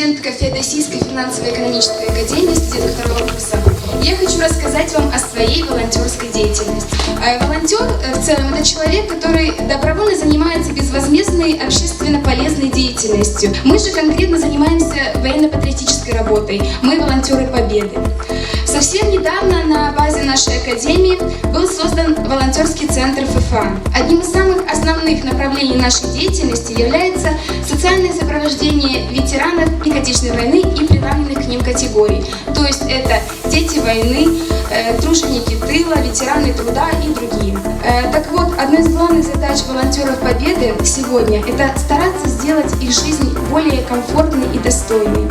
студентка Феодосийской финансово-экономической академии, второго курса. Я хочу рассказать вам о своей волонтерской деятельности. Э, Волонтер э, в целом это человек, который добровольно занимается безвозмездной общественно полезной деятельностью. Мы же конкретно занимаемся военно-патриотической работой. Мы волонтеры Победы. Совсем недавно на базе нашей академии был создан волонтерский центр ФФА. Одним из самых основных направлений нашей деятельности является социальное сопровождение ветеранов Великой Отечественной войны и приравненных к ним категорий. То есть это дети войны, э, труженики тыла, ветераны труда и другие. Э, так вот, одна из главных задач волонтеров Победы сегодня – это стараться сделать их жизнь более комфортной и достойной.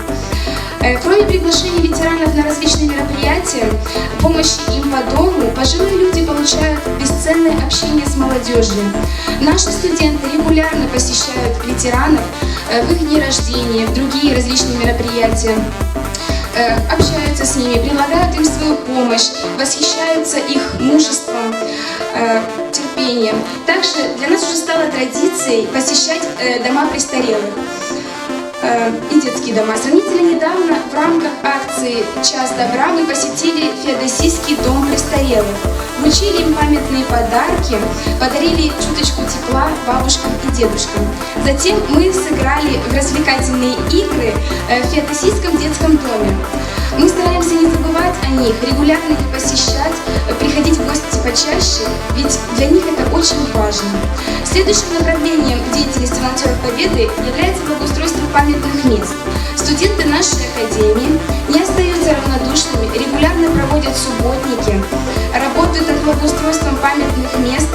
Э, Кроме приглашения ветеранов на различные мероприятия, помощи им по дому, пожилые люди получают бесценное общение с молодежью. Наши студенты регулярно посещают ветеранов э, в их дни рождения, в другие различные мероприятия э, общаются с ними, предлагают им свою помощь, восхищаются их мужеством, э, терпением. Также для нас уже стало традицией посещать дома престарелых и детские дома. Сравнительно недавно в рамках акции «Час добра» мы посетили Феодосийский дом престарелых. Вручили им памятные подарки, подарили чуточку тепла бабушкам и дедушкам. Затем мы сыграли в развлекательные игры э, в Феодосийском детском доме. Мы стараемся не забывать о них, регулярно их посещать, э, приходить в гости почаще, ведь для них это очень важно. Следующим направлением деятельности волонтеров Победы является благоустройство памятных мест. Студенты нашей академии не остаются равнодушными, регулярно проводят субботники, работают над благоустройством памятных мест,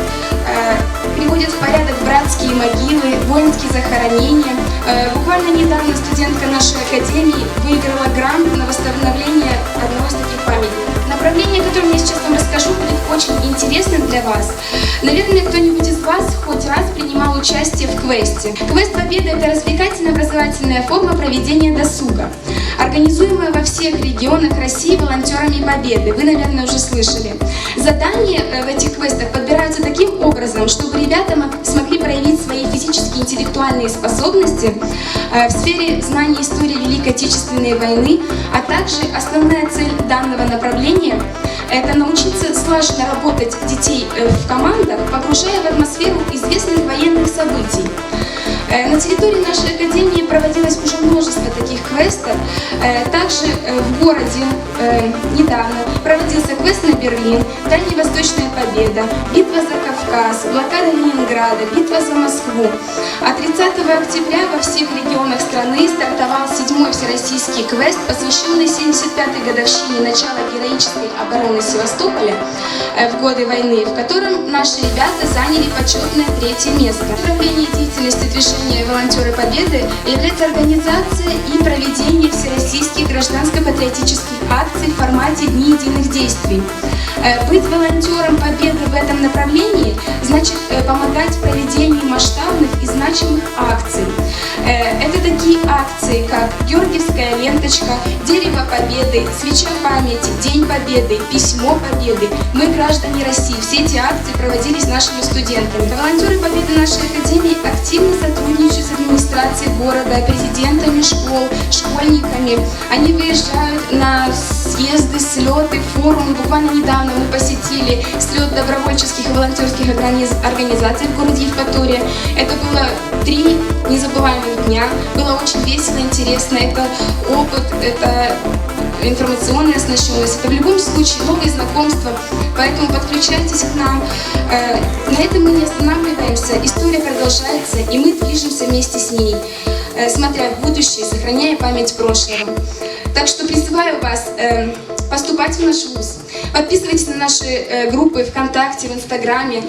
э, приводят в порядок братские могилы, воинские захоронения. Э, буквально недавно студентка нашей академии выиграла грант на восстановление одного из очень интересным для вас. Наверное, кто-нибудь из вас хоть раз принимал участие в квесте. Квест Победы – это развлекательно-образовательная форма проведения досуга, организуемая во всех регионах России волонтерами Победы. Вы, наверное, уже слышали. Задания э, в этих квестах подбираются таким образом, чтобы ребята мог- смогли проявить свои физические и интеллектуальные способности э, в сфере знания истории Великой Отечественной войны, а также основная цель данного направления – это научиться слаженно работать детей э, в командах, погружая в атмосферу известных военных событий. Э, На территории нашей академии проводилось уже множество таких квестов. Э, Также э, в городе э, недавно проводился квест на Берлин, Дальневосточная победа, битва за Кавказ, блокада Ленинграда, битва за Москву. А 30 октября во всех регионах страны стартовал седьмой всероссийский квест, посвященный 75-й годовщине начала героической обороны Севастополя в годы войны, в котором наши ребята заняли почетное третье место. Направление деятельности движения «Волонтеры Победы» является организация и проведение всероссийских гражданско-патриотических акций в формате Дни единых действий. Э, Быть волонтером Победы в этом направлении значит э, помогать в проведении масштабных и значимых акций. Э, Это такие акции, как Георгиевская ленточка, Дерево Победы, Свеча памяти, День Победы, Письмо Победы. Мы граждане России. Все эти акции проводились нашими студентами. Волонтеры Победы нашей Академии активно сотрудничают города, президентами школ, школьниками. Они выезжают на съезды, слеты, форумы. Буквально недавно мы посетили слет добровольческих и волонтерских организ- организаций в городе Евпатория. Это было три незабываемых дня. Было очень весело, интересно. Это опыт, это информационная оснащенность. Это в любом случае новые знакомства, поэтому подключайтесь к нам. Э, На этом мы не останавливаемся, история продолжается, и мы движемся вместе с ней, э, смотря в будущее, сохраняя память прошлого. Так что призываю вас э, поступать в наш вуз. Подписывайтесь на наши группы ВКонтакте, в Инстаграме.